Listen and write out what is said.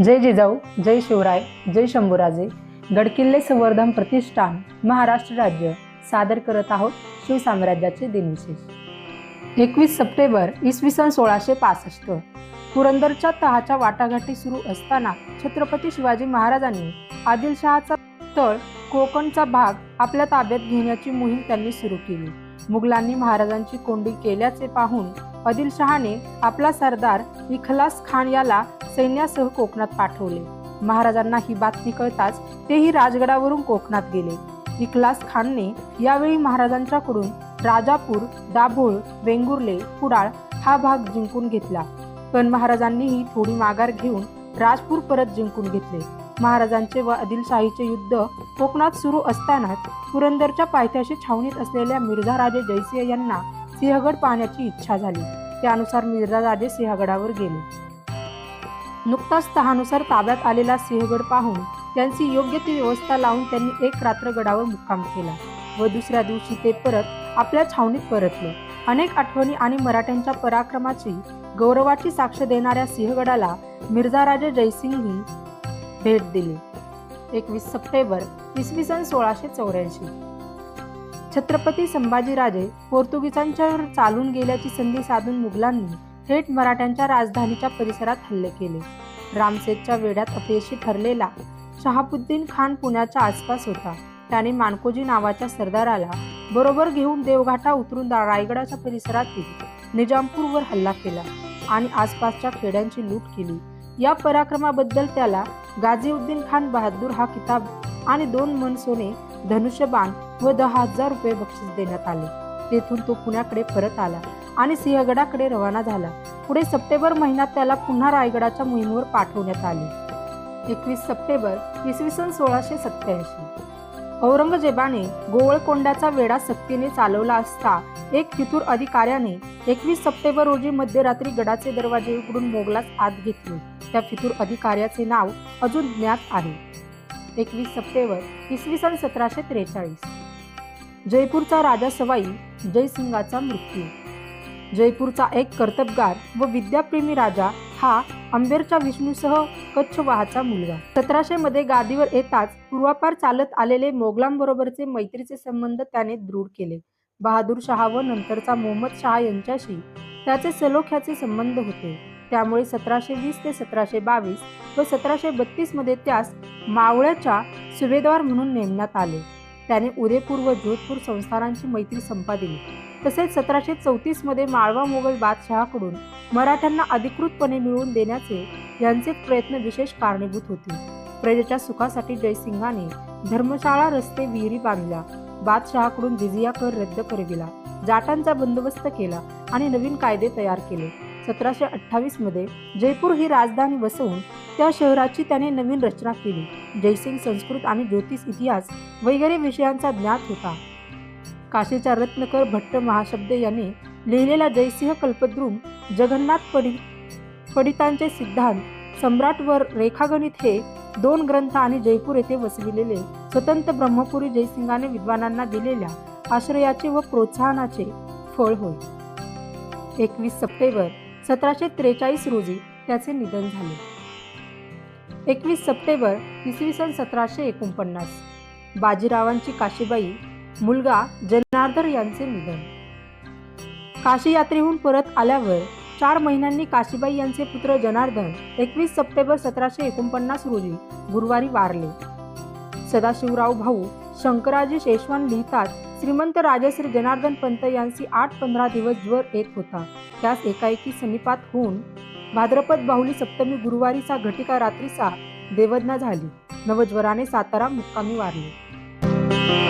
जय जिजाऊ जय शिवराय जय शंभूराजे. गडकिल्ले संवर्धन प्रतिष्ठान महाराष्ट्र राज्य. सादर करत आहोत शिवसाम्राज्याचे दिनविशेष. एकवीस सप्टेंबर इसवी सन सोळाशे पासष्ट. पुरंदरच्या तहाच्या वाटाघाटी सुरू असताना छत्रपती शिवाजी महाराजांनी आदिलशहाचा तळ कोकणचा भाग आपल्या ताब्यात घेण्याची मोहीम त्यांनी सुरू केली. मुघलांनी महाराजांची कोंडी केल्याचे पाहून आदिलशहाने आपला सरदार इखलास खान याला सैन्यासह कोकणात पाठवले. महाराजांना ही बातमी कळताच तेही राजगडावरून कोकणात गेले. इखलास खानने यावेळी महाराजांच्याकडून राजापूर दाभोळ वेंगुर्ले कुडाळ हा भाग जिंकून घेतला. पण महाराजांनीही थोडी माघार घेऊन राजपूर परत जिंकून घेतले. महाराजांचे व आदिलशाहीचे युद्ध कोकणात सुरू असतानाच पुरंदरच्या पायथ्याशी छावणीत असलेल्या मिर्झा राजे जयसिंह यांना सिंहगड पाहण्याची इच्छा झाली. त्यानुसार मिर्झा राजे सिंहगडावर गेले. नुकताच तहानुसार ताब्यात आलेला सिंहगड पाहून त्यांची योग्य ती व्यवस्था लावून त्यांनी एक रात्र गडावर मुक्काम केला व दुसऱ्या दिवशी ते परत आपल्या छावणीत परतले. अनेक आठवणी आणि मराठ्यांच्या पराक्रमाची गौरवाची साक्ष देणाऱ्या सिंहगडाला मिर्झा राजे जयसिंगही भेट दिली. एकवीस सप्टेंबर इसवी सन सोळाशे चौऱ्याऐंशी. छत्रपती संभाजीराजे पोर्तुगीजांच्यावर चालून गेल्याची संधी साधून मुघलांनी थेट मराठ्यांच्या राजधानीच्या परिसरात हल्ले केले. रामसेतच्या वेढ्यात अपयशी ठरलेला शहाबुद्दीन खान पुण्याच्या आसपास होता. त्याने मानकोजी नावाच्या सरदाराला बरोबर घेऊन देवघाटा उतरून रायगडाच्या परिसरातील निजामपूरवर हल्ला केला आणि आसपासच्या खेड्यांची लूट केली. या पराक्रमाबद्दल त्याला गाझीउद्दीन खान बहादूर हा किताब आणि दोन मन सोने धनुष्यबाण व दहा हजार रुपये बक्षीस देण्यात आले. तेथून तो पुण्याकडे परत आला. आणि सिंहगडाकडे रवाना झाला. पुढे सप्टेंबर महिन्यात त्याला पुन्हा रायगडाच्या मोहिमेवर पाठवण्यात आले. एकवीस सप्टेंबर इसवी सन सोळाशे सत्याऐंशी औरंगजेबाने गोवळकोंड्याचा वेढा सक्तीने चालवला असता एक फितूर अधिकाऱ्याने एकवीस सप्टेंबर रोजी मध्यरात्री गडाचे दरवाजे उघडून मोगलास आत घेतले. त्या फितूर अधिकाऱ्याचे नाव अजून ज्ञात आहे. एकवीस सप्टेंबर इसवी सन सतराशे त्रेचाळीस. जयपूरचा राजा सवाई जयसिंगाचा मृत्यू. जयपूरचा एक कर्तबगार व विद्याप्रेमी राजा हा अंबेरच्या विष्णूसह कच्छवाहाचा मुलगा. सतराशे मध्ये गादीवर येताच पूर्वापार चालत आलेले मोगलांबरोबरचे मैत्रीचे संबंध त्याने दृढ केले. बहादूर शहा व नंतरचा मोहम्मद शहा यांच्याशी त्याचे सलोख्याचे संबंध होते. त्यामुळे सतराशे वीस ते सतराशे बावीस व सतराशे बत्तीसमध्ये त्यास मावळ्याच्या सुभेदार म्हणून नेमण्यात आले. त्याने उदयपूर व जोधपूर संस्थानांची मैत्री संपादिली तसेच सतराशे चौतीसमध्ये माळवा मोगल बादशहाकडून मराठ्यांना अधिकृतपणे मिळवून देण्याचे यांचे प्रयत्न विशेष कारणीभूत होते. प्रजेच्या सुखासाठी जयसिंगाने धर्मशाळा रस्ते विहिरी बांधल्या. बादशहाकडून जिजिया कर रद्द करविला. जाटांचा बंदोबस्त केला आणि नवीन कायदे तयार केले. सतराशे अठ्ठावीसमध्ये जयपूर ही राजधानी बसवून त्या शहराची त्याने नवीन रचना केली. जयसिंग संस्कृत आणि ज्योतिष इतिहास वगैरे विषयांचा ज्ञात होता. काशीच्या रत्नकर भट्ट महाशब्दे यांनी लिहिलेला जयसिंह कल्पद्रुम जगन्नाथ पडी पडितांचे सिद्धांत सम्राट रेखागणित हे दोन ग्रंथ आणि जयपूर येथे वसविलेले स्वतंत्र ब्रह्मपुरी जयसिंगाने विद्वानांना दिलेल्या आश्रयाचे व प्रोत्साहनाचे फळ होय. एकवीस सप्टेंबर सतराशे त्रेचाळीस रोजी त्याचे निधन झाले. एकवीस सप्टेंबर इसवी सन सतराशे एकोणपन्नास. बाजीरावांची काशीबाई मुलगा जनार्दन यांचे निधन. काशी यात्रेहून परत आल्यावर चार महिन्यांनी काशीबाई यांचे पुत्र जनार्दन एकवीस सप्टेंबर सतराशे एकोणपन्नास रोजी गुरुवारी वारले. सदाशिवराव भाऊ शंकराजी शेषवान लिहितात श्रीमंत राजश्री जनार्दन पंत यांची आठ पंधरा दिवस ज्वर येत होता. त्यास एकाएकी समीपात होऊन भाद्रपद बाहुली सप्तमी गुरुवारीचा घटिका रात्रीचा देवज्ञा झाली. नवज्वराने सातारा मुक्कामी वारले.